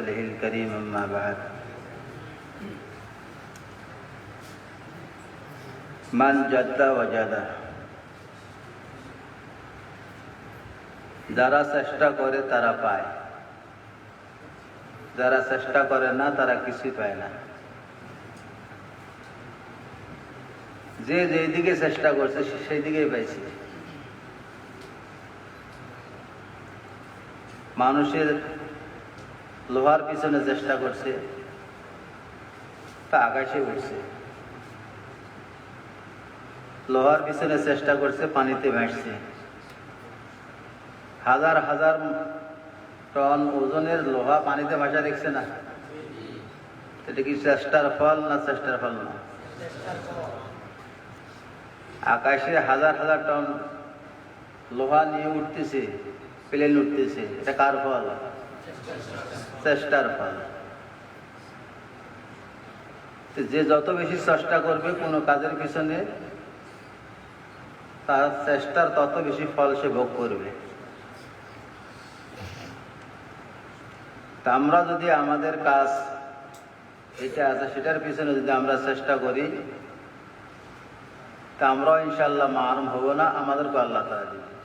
रसूल करीम अम्मा बाद मन जद्दा वजादा যারা চেষ্টা করে তারা পায় যারা চেষ্টা করে না তারা কিছুই পায় না যে যেই দিকে চেষ্টা করছে সেই দিকেই পাইছে মানুষের লোহার পিছনে চেষ্টা করছে, তা আকাশে উঠছে লোহার পিছনে চেষ্টা করছে, পানিতে ভাসছে। হাজার হাজার টন ওজনের লোহা পানিতে ভাসা দেখছে না। এটা কি চেষ্টার ফল না চেষ্টার ফল না? আকাশে হাজার হাজার টন লোহা নিয়ে উঠতেছে, প্লেন উঠতেছে। এটা কার ফল? চেষ্টার ফল। যে যত বেশি চেষ্টা করবে কোনো কাজের পিছনে, তার চেষ্টার তত বেশি ফল সে ভোগ করবে। তা আমরা যদি আমাদের কাজ এটা আছে, সেটার পিছনে যদি আমরা চেষ্টা করি, তা আমরাও ইনশাল্লাহ মারম হব না আমাদেরকে আল্লাহ তারা দিবে।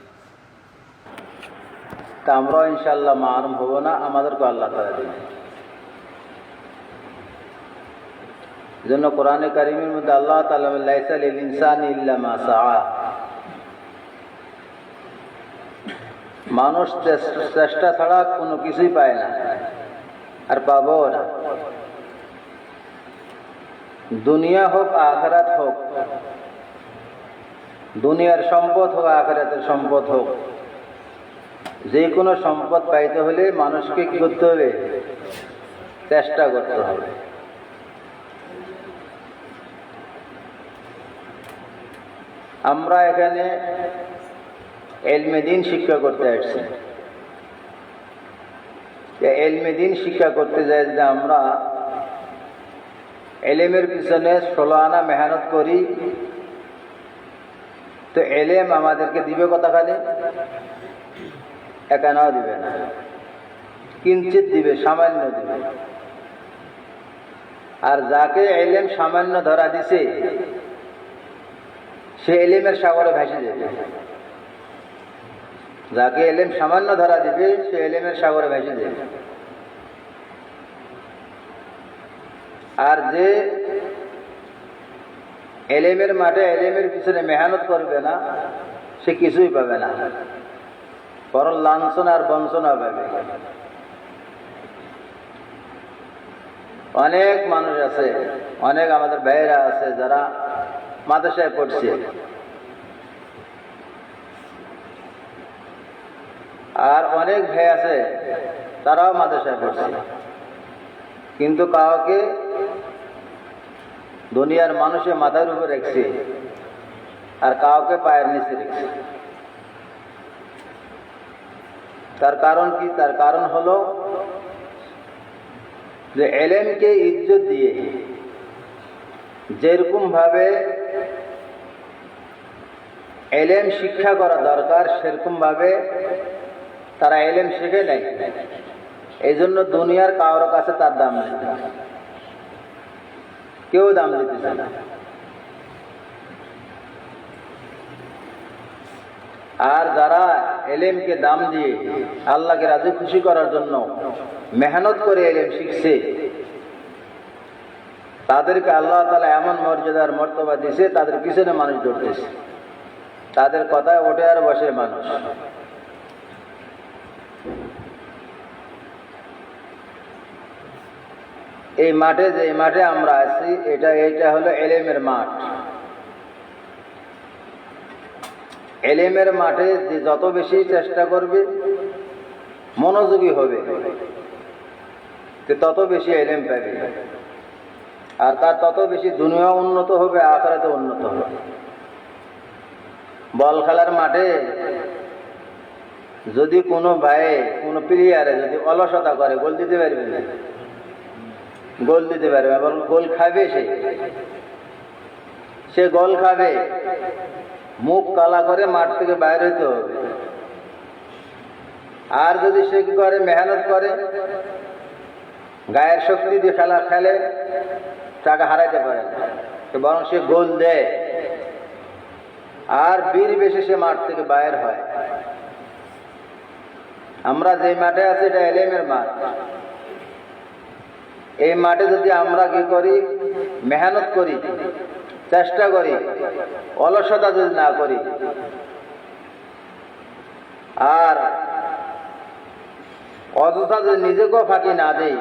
তা আমরাও ইনশাল্লাহ মারুম হব না আমাদেরকে আল্লাহ তারা দিবে জন্য কোরআনে কারিমের মধ্যে আল্লাহ তালা লাইসাল ইনসান মানুষ চেষ্টা ছাড়া কোনো কিছুই পায় না, আর পাবো না। দুনিয়া হোক, আখরাত হোক, দুনিয়ার সম্পদ হোক, আখরাতের সম্পদ হোক যে কোনো সম্পদ পাইতে হলে মানুষকে কি করতে হবে? চেষ্টা করতে হবে। আমরা এখানে এলমে দিন শিক্ষা করতে আসছি। যে এলমে দিন শিক্ষা করতে যাই যে আমরা এলেমের পিছনে ষোলো আনা মেহনত করি। তো এলেম আমাদেরকে দিবে কতখানি? একানাও দিবে না। কিঞ্চিত দিবে, সামান্য দিবে। আর যাকে এলেম সামান্য ধরা দিছে, সে এলেমের সাগরে ভেসে যাবে যাকে এলেম সামান্য ধরা দিবে, সে এলেমের সাগরে ভেসে যাবে আর যে এলেমের মাঠে এলেমের পিছনে মেহনত করবে না, সে কিছুই পাবে না। বরং লাঞ্ছনা আর বঞ্চনা পাবে। অনেক মানুষ আছে, অনেক আমাদের ভাইয়েরা আছে যারা মাদ্রাসায় পড়ছে। আর অনেক ভাই আছে, তারাও মাদ্রাসায় পড়ছে। কিন্তু কাউকে দুনিয়ার মানুষের মাথার উপর রেখেছে, আর কাউকে পায়ের নিচে রেখেছে। তার কারণ কি? তার কারণ হলো যে এলেমকে ইজ্জত দিয়ে যেরকম ভাবে এলেম শিক্ষা করা দরকার সেরকম ভাবে তারা এলেম শিখে নেয়। এই জন্য দুনিয়ার কারোর কাছে তার দাম নেই। কেউ দাম দিতেছে না। আর যারা এলেমকে দাম দিয়ে আল্লাহকে রাজি খুশি করার জন্য মেহনত করে এলেম শিখছে। তাদেরকে আল্লাহ তালা এমন মর্যাদার মর্তবা দিছে, তাদের পিছনে মানুষ ধরতেছে তাদের কথায় ওঠে আর বসে মানুষ। এই মাঠে যে মাঠে আমরা আছি, এটা এটা হলো এলেমের মাঠ। এলেমের মাঠে যে যত বেশি চেষ্টা করবে, মনোযোগী হবে। তত বেশি এলেম পাবে। আর তার তত বেশি দুনিয়া উন্নত হবে আখড়াতে উন্নত হবে। বল খেলার মাঠে যদি কোনো ভাই, কোনো প্লেয়ারে যদি অলসতা করে, গোল দিতে পারবে না। গোল দিতে পারবে এবং গোল খাবে সে। সে গোল খাবে। মুখ কালা করে মাঠ থেকে বাইর হইতে হবে। আর যদি সে কি করে, মেহনত করে, গায়ের শক্তি দিয়ে খেলা খেলে টাকা হারাইতে পারে বরং সে গোল দেয়। আর বীর বেশি সে মাঠ থেকে বাইর হয়। আমরা যে মাঠে আছি, এটা এলেমের মাঠ। এই মাঠে যদি আমরা কি করি, মেহনত করি চেষ্টা করি, অলসতা যদি না করি। আর অযথা যদি নিজেকেও ফাঁকি না দেই,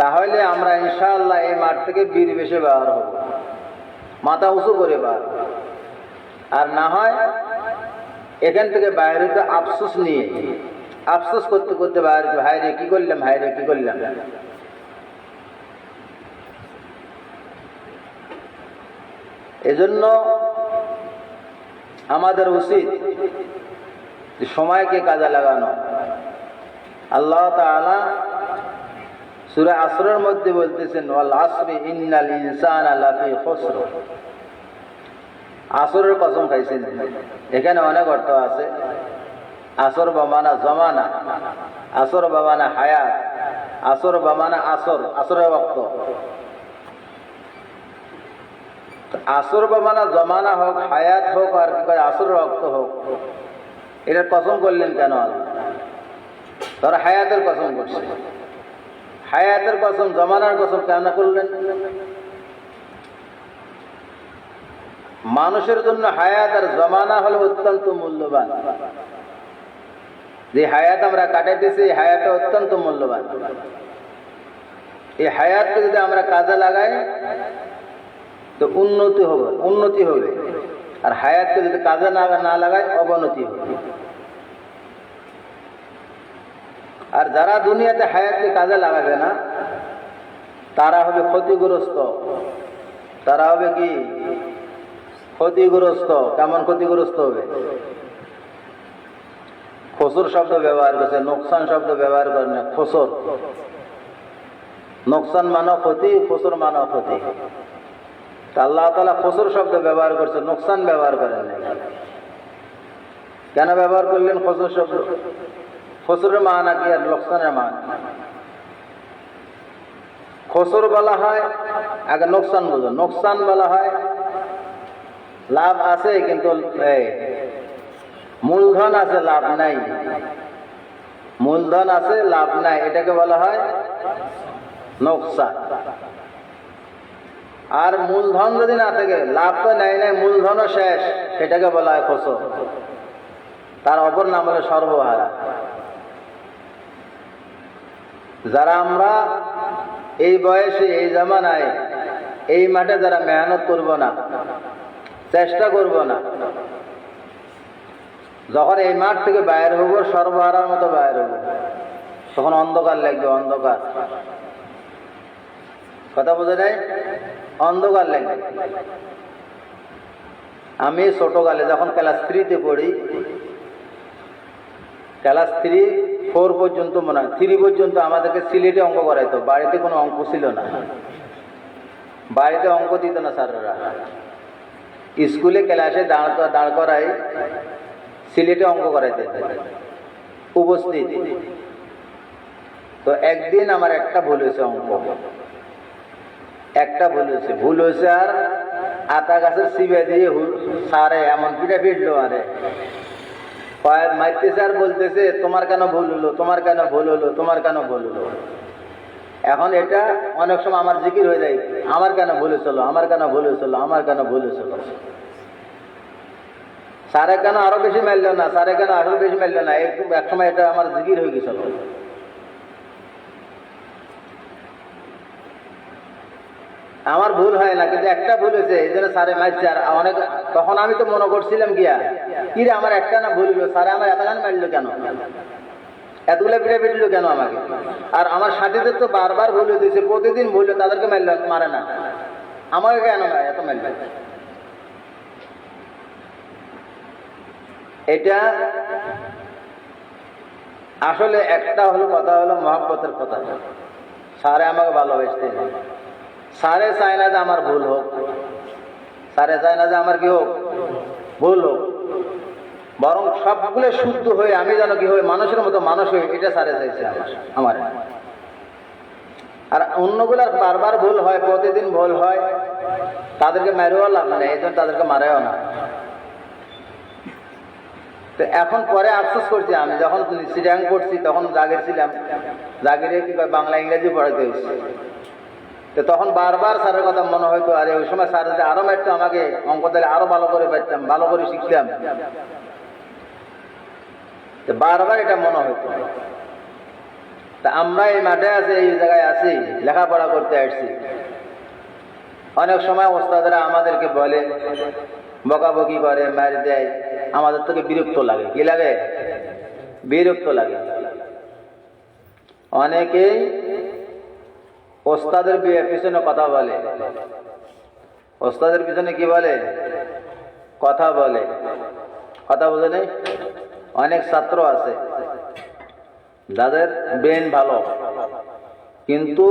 তাহলে আমরা ইনশাআল্লাহ এই মাঠ থেকে বীর বেশে বার হব। মাথা উঁচু করে বার। আর না হয় এখান থেকে বাইরে তো আফসোস নিয়ে, আফসোস করতে করতে বাইরে ভাইরে কি করলাম ভাইরে কি করলাম? এজন্য আমাদের উচিত সময়কে কাজে লাগানো। আল্লাহ তাআলা সূরা আসরের মধ্যে বলতেছেন ইন্নাল ইনসানা আসরের কসম খাইছেন। এখানে অনেক অর্থ আছে। আসর বামানা জমানা, আসর বামানা হায়াত, আসর বামানা আসর, আসরের বক্ত আসর বামানা জমানা হোক, হায়াত হোক, আর কি কয়, আসর রক্ত হোক। এটার কসম করলেন কেন ধর হায়াতের কসম করছে। হায়াতের কসম, জমানার কসম কেন করলেন? মানুষের জন্য হায়াত আর জমানা হলো অত্যন্ত মূল্যবান। যে হায়াত আমরা কাটাইতেছি, এই হায়াতটা অত্যন্ত মূল্যবান। এই হায়াতকে যদি আমরা কাজে লাগাই তো উন্নতি হবে উন্নতি হবে। আর হায়াতকে যদি কাজে না না লাগাই অবনতি হবে। আর যারা দুনিয়াতে হায়াতকে কাজে লাগাবে না, তারা হবে ক্ষতিগ্রস্ত। তারা হবে কি? ক্ষতিগ্রস্ত। কেমন ক্ষতিগ্রস্ত হবে? ফসর শব্দ ব্যবহার করছে, নোকসান শব্দ ব্যবহার করে না ফসর নোকসান মানব ক্ষতি ফসর মানব ক্ষতি। আল্লাহ তালা ফসর শব্দ ব্যবহার করছে, নোকসান ব্যবহার করেন। কেন ব্যবহার করলেন ফসর শব্দ? ফসরের মানা কি আর লোকসানের মান? খসর বলা হয়, আগে নোকসান বুঝো নোকসান বলা হয়, লাভ আছে কিন্তু মূলধন আছে, লাভ নাই। মূলধন আছে, লাভ নাই। এটাকে বলা হয় নোকসান। আর মূলধন যদি না থাকে, লাভ তো নেয় নাই, মূলধনও শেষ। সেটাকে বলা হয় খসর তার অপর নাম হলো সর্বহারা। যারা আমরা এই বয়সে, এই জামানায়, এই মাঠে যারা মেহনত করব না, চেষ্টা করব না, যখন এই মাঠ থেকে বাইর হব, সর্বহারার মতো বাইর হব, তখন অন্ধকার লাগবে, অন্ধকার। কথা বোঝা যায় অন্ধকার লাগবে আমি ছোটকালে যখন ক্লাস থ্রিতে পড়ি, ক্লাস থ্রি, ফোর পর্যন্ত মনে হয়, থ্রি পর্যন্ত আমাদেরকে সিলেটে অঙ্ক করাইতো, বাড়িতে কোনো অঙ্ক ছিল না। বাড়িতে অঙ্ক দিত না স্যাররা। স্কুলে ক্লাসে দাঁড় দাঁড় করাই সিলেটে অঙ্ক করাইতে উপস্থিত। তো একদিন আমার একটা ভুল হয়েছে অঙ্ক। একটা ভুল হয়েছে। ভুল হয়েছে আর আতা গাছের সিবে দিয়ে সারে, এমন পিঠা ফিরলো আরে। মারতেছে আর বলতেছে, তোমার কেন ভুল হলো? তোমার কেন ভুল হলো? তোমার কেন ভুল হলো? এখন এটা অনেক সময় আমার জিকির হয়ে যায়, আমার কেন ভুল হয়েছিল? আমার কেন ভুল হয়েছিল? আমার কেন ভুল হয়েছিল? সারে কেন আরও বেশি মারল না? সারে কেন আরও বেশি মারল না? এক সময় এটা আমার জিকির হয়ে গেছিল। আমার ভুল হয় না, কিন্তু একটা ভুল হয়েছে, এই জন্য স্যারে মারছে আর অনেক, তখন আমি তো মনে করছিলাম গিয়া, কি রে, আমার একটা না ভুল স্যারে আমার এতখান মারলো কেন? এতগুলো পিঠে পিটলো কেন আমাকে? আর আমার সাথীদের তো বারবার ভুল হয়েছে প্রতিদিন ভুল তাদেরকে মারলো মারে না। আমাকে কেন মারে, এত মারলো? এটা আসলে একটা হলো কথা হলো মহাব্বতের কথা। স্যারে আমাকে ভালোবাসতেন। সারে চায় না যে আমার ভুল হোক। সারে চায় না যে আমার কি হোক? ভুল হোক। বরং সবগুলো শুদ্ধ হয়ে আমি যেন কি হয়ে মানুষের মতো মানুষ হই, এটা সারে চাইছে আমার আমার। আর অন্যগুলার বারবার ভুল হয়, প্রতিদিন ভুল হয়, তাদেরকে মেরেও লাভ নেই, এই জন্য তাদেরকে মারেও না। তো এখন পরে আফসোস করছি আমি, যখন সিটাং করছি তখন জাগির ছিলাম। জাগিরে কি বাংলা ইংরেজি পড়াইতে হয়েছে তো তখন বারবার স্যারের কথা মনে হয়তো আরে, ওই সময় স্যার যদি আরও মারতো আমাকে, অঙ্ক তাহলে আরও ভালো করে পারতাম ভালো করে শিখতাম। তো বারবার এটা মনে হতো তা আমরা এই মাঠে আছি, এই জায়গায় আছি, লেখাপড়া করতে আসছি। অনেক সময় ওস্তাদরা আমাদেরকে বলে, বকাবকি করে, মার দেয়, আমাদের থেকে বিরক্ত লাগে। কি লাগে? বিরক্ত লাগে। অনেকেই ওস্তাদের পিছনে কথা বলে। ওস্তাদের পিছনে কি বলে? কথা বলে। কথা বলে নেই? অনেক ছাত্র আছে। যাদের ব্রেন ভালো। কিন্তু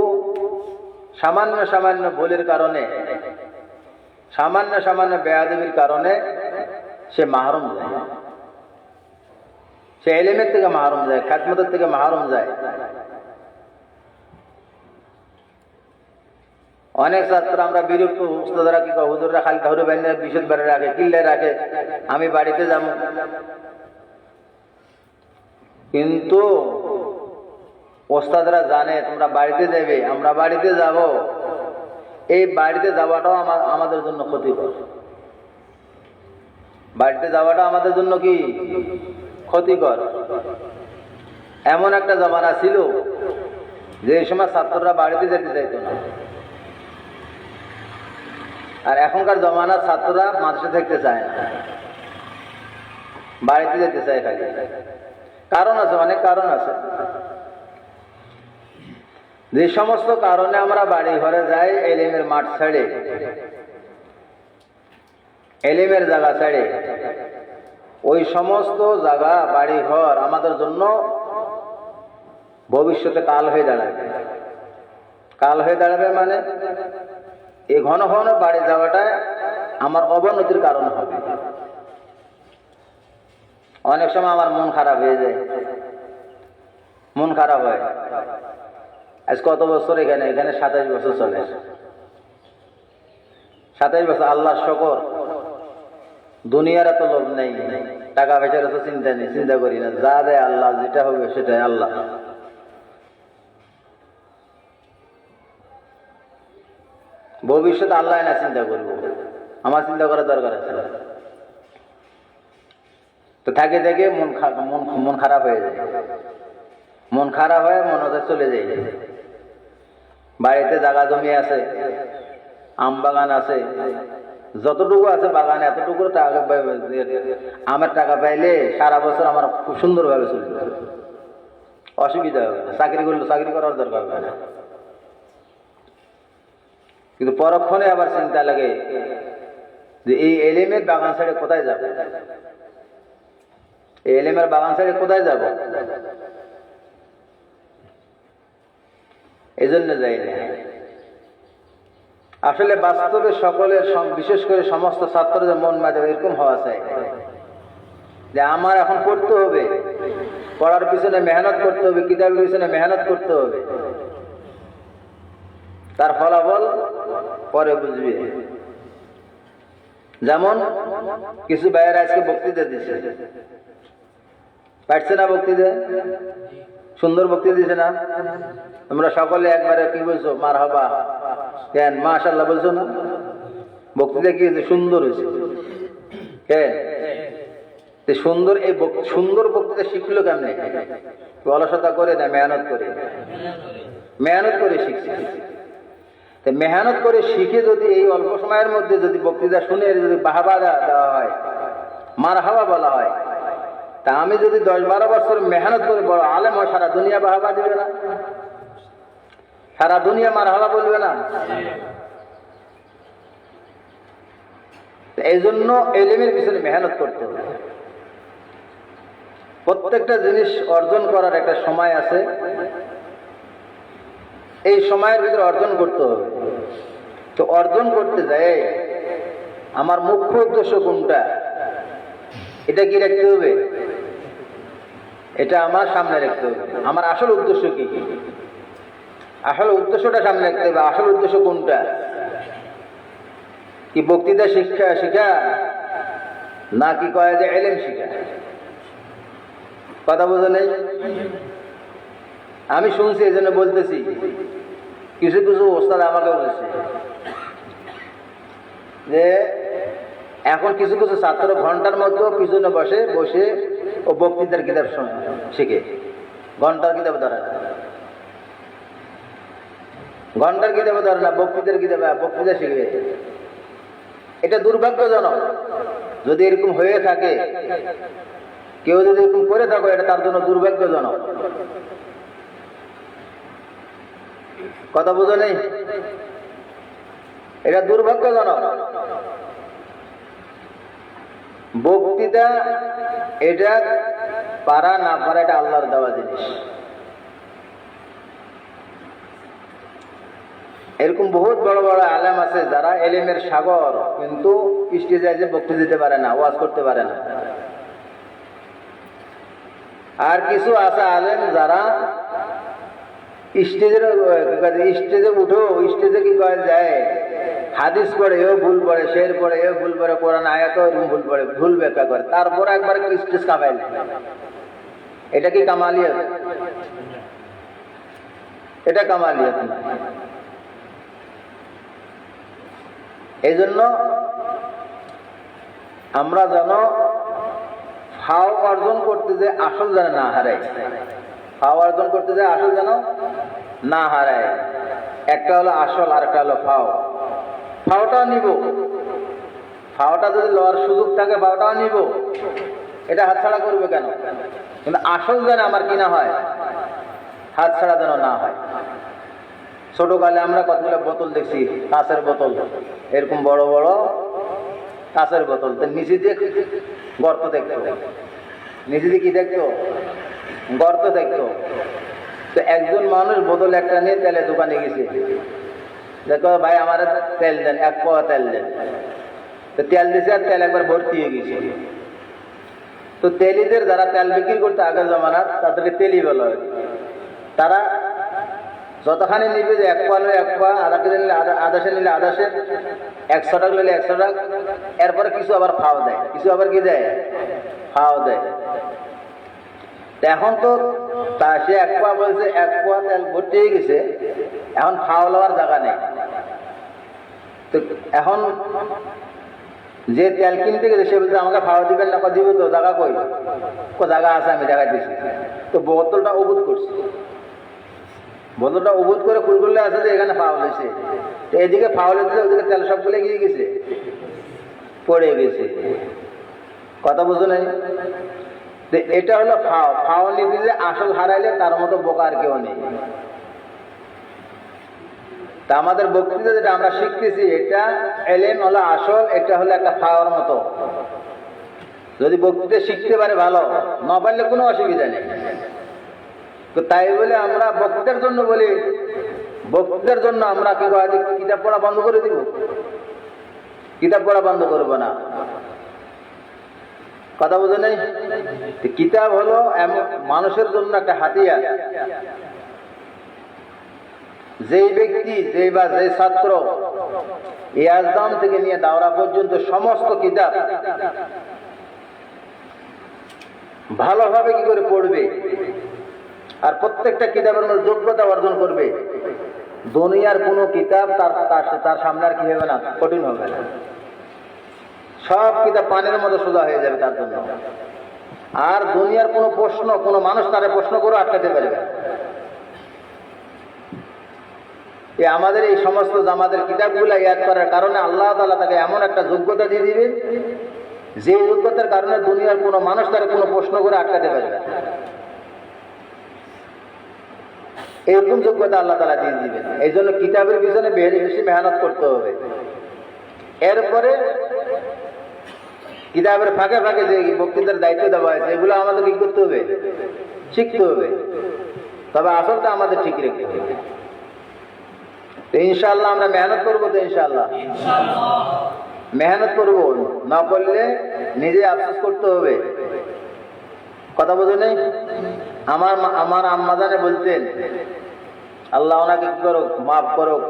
সামান্য সামান্য ভুলের কারণে, সামান্য সামান্য বেয়াদবির কারণে সে মাহরুম যায়। সে এলিমের থেকে মাহরুম যায় খাদমতের থেকে মাহরুম যায়। অনেক ছাত্র আমরা বিরক্ত, উস্তাদরা কি হুজুররা খালি ধরে বাইনে বিশুদ্ধ বেড়ে রাখে কিল্লে রাখে, আমি বাড়িতে যাব। কিন্তু ওস্তাদরা জানে, তোমরা বাড়িতে যাবে আমরা বাড়িতে যাব। এই বাড়িতে যাওয়াটাও আমা- আমাদের জন্য ক্ষতিকর। বাড়িতে যাওয়াটা আমাদের জন্য কি? ক্ষতিকর। এমন একটা জমানা ছিল, যে সময় ছাত্ররা বাড়িতে যেতে চাইতো না। আর এখনকার জমানার ছাত্ররা মাদ্রাসা থাকতে চায় না। বাড়িতে যেতে চায় খালি। কারণ আছে, অনেক কারণ আছে। যে সমস্ত কারণে আমরা বাড়ি ঘরে যাই, এলিমের মাঠ ছেড়ে, এলিমের জায়গা ছেড়ে। ওই সমস্ত জায়গা বাড়ি ঘর আমাদের জন্য ভবিষ্যতে কাল হয়ে দাঁড়াবে। কাল হয়ে দাঁড়াবে মানে? এই ঘন ঘন বাড়ি যাওয়াটা আমার অবনতির কারণ হবে। অনেক সময় আমার মন খারাপ হয়ে যায়। মন খারাপ হয়। আজ কত বছর এখানে? এখানে সাতাইশ বছর চলে সাতাইশ বছর আল্লাহ শকর। দুনিয়ার এত লোভ নেই। টাকা পয়সার এত চিন্তা নেই। চিন্তা করি না। যা দেয় আল্লাহ, যেটা হবে সেটাই আল্লাহ। ভবিষ্যৎ আল্লাহ না চিন্তা করব। আমার চিন্তা করার দরকার আছে তো থাকে থেকে মন মন মন খারাপ হয়ে যায়। মন খারাপ হয়ে মন হতে চলে যায়। বাড়িতে জায়গা জমি আছে, আম বাগান আছে, যতটুকু আছে বাগানে এতটুকু আমার টাকা পাইলে সারা বছর আমার খুব সুন্দরভাবে চলবে। অসুবিধা হবে চাকরি করলে চাকরি করার দরকার হবে না। কিন্তু পরক্ষণে আবার চিন্তা লাগে যে এই এলেমের বাগান সাইডে কোথায় যাব? এই এলেমের বাগান সাইডে কোথায় যাব? জন্য যাই না। আসলে বাস্তবে সকলের বিশেষ করে সমস্ত ছাত্রদের মন মাঝে এরকম হওয়া চাই। যে আমার এখন পড়তে হবে। পড়ার পিছনে মেহনত করতে হবে, কিতাবের পিছনে মেহনত করতে হবে। তার ফলাফল পরে বুঝবে। যেমন, কিছু ভাইয়ের আজকে বক্তৃতা দিচ্ছে পারছে না বক্তৃতা? সুন্দর বক্তৃতা দিছে না? তোমরা সকলে একবারে কি বলছো? মার হবা কেন? মাশাল্লাহ বলছো না? বক্তৃতা কি হয়েছে? সুন্দর হয়েছে। কেন সুন্দর এই সুন্দর বক্তৃতা শিখলো কেমনে? অলসতা করে না মেহনত করে? মেহনত করে শিখছে। মেহনত করে শিখে যদি এই অল্প সময়ের মধ্যে যদি বক্তৃতা শুনে যদি বাহাবা দেওয়া হয় মার হাওয়া বলা হয়, তা আমি যদি দশ বারো বছর মেহনত করে বড় আলেম হয় সারা দুনিয়া বাহাবা দিবে না? সারা দুনিয়া মার হাওয়া বলবে না? এই জন্য এলেমের পিছনে মেহনত করতে হবে। প্রত্যেকটা জিনিস অর্জন করার একটা সময় আছে। এই সময়ের ভিতরে অর্জন করতে হবে। তো অর্জন করতে যায় আমার মুখ্য উদ্দেশ্য কোনটা? এটা কি রাখতে হবে? এটা আমার সামনে রাখতে হবে। আমার আসল উদ্দেশ্য কি? আসল উদ্দেশ্যটা সামনে রাখতে হবে। আসল উদ্দেশ্য কোনটা? কি বক্তৃতা শিক্ষা শিখা না কি কয় যে এলেন শিখা? কথা বোঝা নেই? আমি শুনছি, এই জন্য বলতেছি। কিছু কিছু ওস্তাদ আমাকে বলেছে যে, এখন কিছু কিছু ছাত্র ঘণ্টার মতো পিছনে বসে বসে ও বক্তৃতার কিতাব শোনে, শিখে। ঘণ্টার কিতাব ধরে ঘণ্টার কিতাবে ধরে না, বক্তৃতার কিতাবে, বক্তৃতা শিখবে এটা দুর্ভাগ্যজনক। যদি এরকম হয়ে থাকে, কেউ যদি এরকম করে থাকো, এটা তার জন্য দুর্ভাগ্যজনক। কথা বোঝো নেই এটা দুর্ভাগ্যজনক। বক্তৃতা এটা পারা না পারা এটা আল্লাহর দেওয়া জিনিস। এরকম বহুত বড় বড় আলেম আছে যারা এলেমের সাগর কিন্তু স্টেজে যে দিতে পারে না, ওয়াজ করতে পারে না। আর কিছু আছে আলেম যারা স্টেজের স্টেজে উঠো, স্টেজে কি যায়? হাদিস এও ভুল পড়ে, শের এও ভুল পড়ে, কোরআন আয়াত ভুল পড়ে, ভুল ব্যাখ্যা করে। তারপর একবার স্টেজ এটা কি কামালিয়ত? এটা এই জন্য আমরা যেন ফাও অর্জন করতে যে আসল যেন না হারাই। ফাও অর্জন করতে যে আসল যেন না হারায়। একটা হলো আসল আর একটা হলো ফাও। ফাওটাও নিব। ফাওটা যদি লওয়ার সুযোগ থাকে, ফাওটাও নিব। এটা হাতছাড়া করবে কেন? কিন্তু আসল যেন আমার কিনা হয়, হাতছাড়া যেন না হয়। ছোটকালে আমরা কতগুলো বোতল দেখছি, কাঁচের বোতল। এরকম বড় বড় কাঁচের বোতল। নিচে দিয়ে গর্ত দেখতো। নিচে দিয়ে কি দেখতো? গর্ত দেখতো। তো একজন মানুষ বোতল একটা নিয়ে তেলের দোকানে গেছে। দেখো, ভাই, আমার তেল দেন, এক পোয়া তেল দেন। তো তেল দিছে, আর তেল একবার ভর্তি হয়ে গেছে। তো তেলিদের যারা তেল বিক্রি করতে আগের জমানার, তাদেরকে তেলি বলা হয়। তারা যতখানি নিবে যে এক পোয়া নিলে এক পোয়া, আধা কেজি নিলে আধা আধাশে নিলে আধাশে একশো টাকা নিলে একশো টাকা। এরপরে কিছু আবার ফাও দেয়। কিছু আবার কি দেয়? ফাও দেয়। এখন তো তা সে এক পোয়া বলছে, এক পোয়া তেল ভর্তি হয়ে গেছে, এখন ফাও লওয়ার জায়গা নেই। তো এখন যে তেল কিনতে গেছে, সে বলছে, আমাকে ফাওয়া দিবেন না দিব তো, জায়গা কই? কো জায়গা আছে, আমি জায়গা দিছি। তো বোতলটা অবুধ করছি। বোতলটা অবুধ করে কুলকুল্লে আছে যে এখানে ফাউল হয়েছে। তো এদিকে ফাউল হয়েছে, ওদিকে তেল সব সবগুলো গিয়ে গেছে, পড়ে গেছে। কথা বুঝো নাই? এটা হলো ফাও। ফাও নিতে যে আসল হারাইলে তার মতো বোকা আর কেউ নেই। তা আমাদের বক্তৃতা যেটা আমরা শিখতেছি, এটা এলেন হলো আসল, এটা হলো একটা ফাওয়ার মতো। যদি বক্তৃতা শিখতে পারে ভালো, না পারলে কোনো অসুবিধা নেই। তো তাই বলে আমরা বক্তৃতার জন্য বলি বক্তৃতার জন্য আমরা কি কিতাব পড়া বন্ধ করে দিব? কিতাব পড়া বন্ধ করব না। কথা বোঝে নেই? কিতাব হলো মানুষের জন্য একটা হাতিয়ার। যেই ব্যক্তি, যেই বা যে ছাত্র ইয়াজদাম থেকে নিয়ে দাওরা পর্যন্ত সমস্ত কিতাব ভালোভাবে কি করে পড়বে? আর প্রত্যেকটা কিতাবের মধ্যে যোগ্যতা অর্জন করবে? দুনিয়ার কোনো কিতাব তার- তার সামনে আর কি হবে না? কঠিন হবে না। সব কিতাব পানির মতো সোজা হয়ে যাবে তার জন্য আর দুনিয়ার কোনো প্রশ্ন, কোনো মানুষ তারে প্রশ্ন করে আটকাতে পারবে। এই আমাদের এই সমস্ত জামাতের কিতাবগুলো ইয়াদ করার কারণে আল্লাহ তালা তাকে এমন একটা যোগ্যতা দিয়ে দিবেন, যে যোগ্যতার কারণে দুনিয়ার কোনো মানুষ তার কোনো প্রশ্ন করে আটকাতে পারবে। এরকম যোগ্যতা আল্লাহ তালা দিয়ে দিবেন এই জন্য কিতাবের পিছনে বেশি মেহনত করতে হবে এরপরে কিতাবের ফাঁকে ফাঁকে যে বক্তৃতার দায়িত্ব দেওয়া হয়েছে এগুলো আমাদের কি করতে হবে? শিখতে হবে। তবে আসলটা আমাদের ঠিক রেখে হবে। ইনশাল্লাহ আমরা মেহনত করব তো ইনশাল্লাহ মেহনত করব। না করলে নিজে আফসোস করতে হবে। কথা বোঝো নেই? আমার আমার আম্মাদানে বলতেন, আল্লাহ ওনাকে কি করুক, মাফ করুক।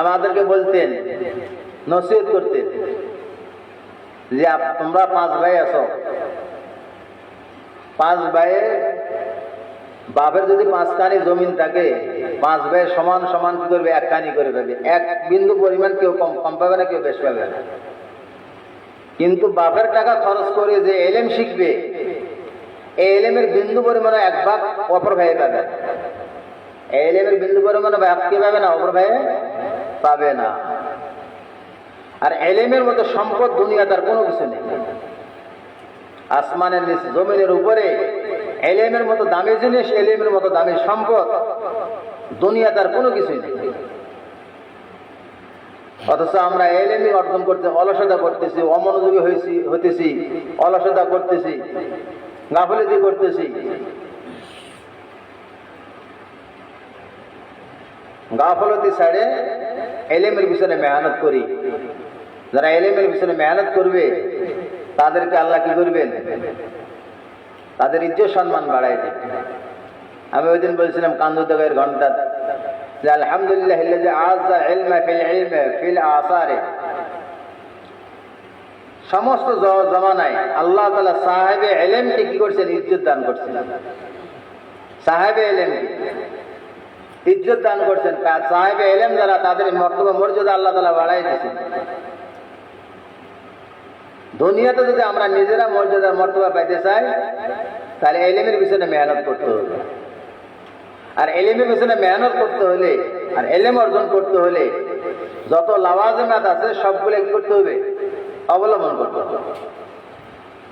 আমাদেরকে বলতেন, নসিহত করতেন। যে তোমরা পাঁচ ভাই আছো। পাঁচ ভাইয়ে বাপের যদি পাঁচখানি জমিন থাকে, পাঁচ ভাই সমান সমান কি করবে? এক কানি করে পাবে এক বিন্দু পরিমাণ কেউ কম কম পাবে না, কেউ বেশ পাবে না। কিন্তু বাপের টাকা খরচ করে যে এলেম শিখবে, এই এলেমের বিন্দু পরিমাণে এক ভাগ অপর ভাই পাবে। এই এলেমের বিন্দু পরিমাণে ভাগ কে পাবে না? অপর ভাই পাবে না। আর এলেমের মতো সম্পদ দুনিয়া তার কোনো কিছু নেই। আসমানের নিচে জমিনের উপরে এলেমের মতো দামি জিনিস, এলেমের মতো দামি সম্পদ দুনিয়া তার কোনো কিছুই নেই। অথচ আমরা এলেমি অর্জন করতে, অলসতা করতেছি, অমনোযোগী হয়েছি, হতেছি, অলসতা করতেছি, গাফলিতি করতেছি। গাফলতি ছাড়ে এলেমের পিছনে মেহনত করি। যারা এলেমের পিছনে মেহনত করবে, তাদেরকে আল্লাহ কি করবেন? তাদের ইজ্জত সম্মান বাড়াই দেবে। আমি ওই দিন বলছিলাম কান্দুদগের ঘণ্টা। সমস্ত জমানায় আল্লাহ তালা সাহেবে এলেমকে কি করছেন? ইজ্জত দান করছেন। সাহেবে এলেমকে ইজ্জত দান করছেন। সাহেবে এলেম যারা তাদের মর্তবা মর্যাদা আল্লাহ তালা বাড়াই দিয়েছেন। দুনিয়াতে যদি আমরা নিজেরা মর্যাদার মর্তবা পাইতে চাই, তাহলে এলেমের পিছনে মেহনত করতে হবে। আর এলেমের পিছনে মেহনত করতে হলে, আর এলেম অর্জন করতে হলে যত লাওয়াজমাত আছে, সবগুলো কি করতে হবে? অবলম্বন করতে হবে।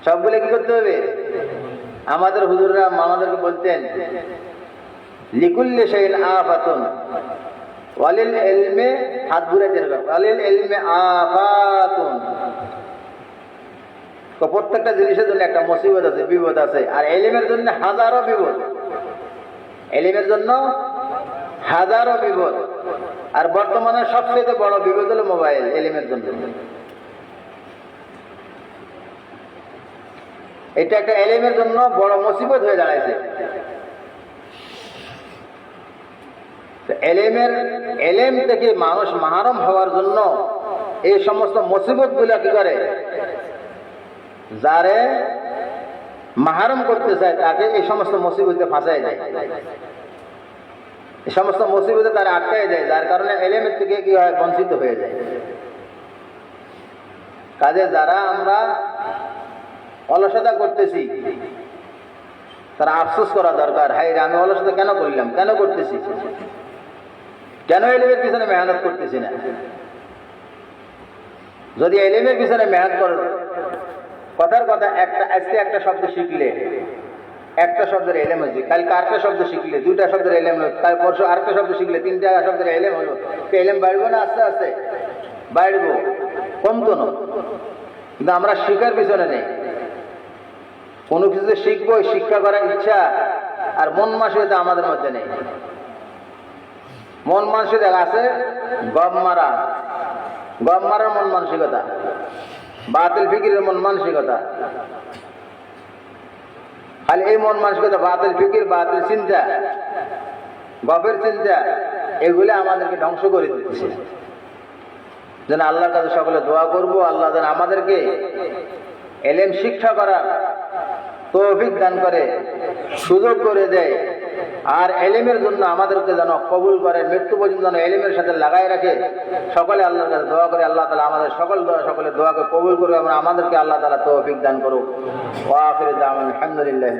সবগুলো কি করতে হবে? আমাদের হুজুররা আমাদেরকে বলতেন, লিকুল্লি শাইন আফাতুন, ওয়ালিল ইলমে হাত ঘুরে দিয়ে। ওয়ালিল ইলমে আফাতুন। তো প্রত্যেকটা জিনিসের জন্য একটা মুসিবত আছে, বিপদ আছে। আর এলিমের জন্য হাজারো বিপদ। এলিমের জন্য হাজারো বিপদ। আর বর্তমানে সবচেয়ে বড় বিপদ হলো মোবাইল, এলিমের জন্য। এটা একটা এলিমের জন্য বড় মুসিবত হয়ে দাঁড়াইছে। এলেমের, এলেম থেকে মানুষ মাহারম হওয়ার জন্য এই সমস্ত মুসিবতগুলা কি করে? যারে মাহারম করতে চায় তাকে এই সমস্ত মুসিবতে ফাঁসাই দেয়। এই সমস্ত মুসিবতে তারা আটকাই দেয় যার কারণে এলেমের থেকে কি হয়? বঞ্চিত হয়ে যায়। কাজে যারা আমরা অলসতা করতেছি তারা আফসোস করা দরকার। হাই রে, আমি অলসতা কেন করলাম? কেন করতেছি? কেন এলিমের পিছনে মেহনত করতেছি না? যদি এলিমের পিছনে মেহনত করো কথার কথা একটা, আজকে একটা শব্দ শিখলে, একটা শব্দের এলেম হয়েছে। কালকে আরেকটা শব্দ শিখলে, দুইটা শব্দের এলেম হলো। কাল পরশু আরেকটা শব্দ শিখলে, তিনটা শব্দের এলেম হলো। এলেম বাড়বো না আস্তে আস্তে? বাড়বো। কমতো না। কিন্তু আমরা শিখার পিছনে নেই। কোনো কিছু যে শিখব শিক্ষা করার ইচ্ছা আর মন মাসিকতা আমাদের মধ্যে নেই। মন মানসিকতা আছে গম মারা। গম মারার মন মানসিকতা। বাতিল ফিকিরের মন মানসিকতা। খালি এই মন মানসিকতা, বাতিল ফিকির, বাতিল চিন্তা গপের চিন্তা, এগুলো আমাদেরকে ধ্বংস করে দিচ্ছে যেন আল্লাহর কাছে সকলে দোয়া করব, আল্লাহ যেন আমাদেরকে এলেম শিক্ষা করার তৌফিক দান করে, সুযোগ করে দেয়। আর এলেমের জন্য আমাদেরকে যেন কবুল করে, মৃত্যু পর্যন্ত যেন এলেমের সাথে লাগাই রাখে। সকলে আল্লাহর কাছে দোয়া করে, আল্লাহ তালা আমাদের সকল দোয়া সকলে দোয়াকে কবুল করবে এবং আমাদেরকে আল্লাহ তালা তৌফিক দান করুক। আলহামদুলিল্লাহ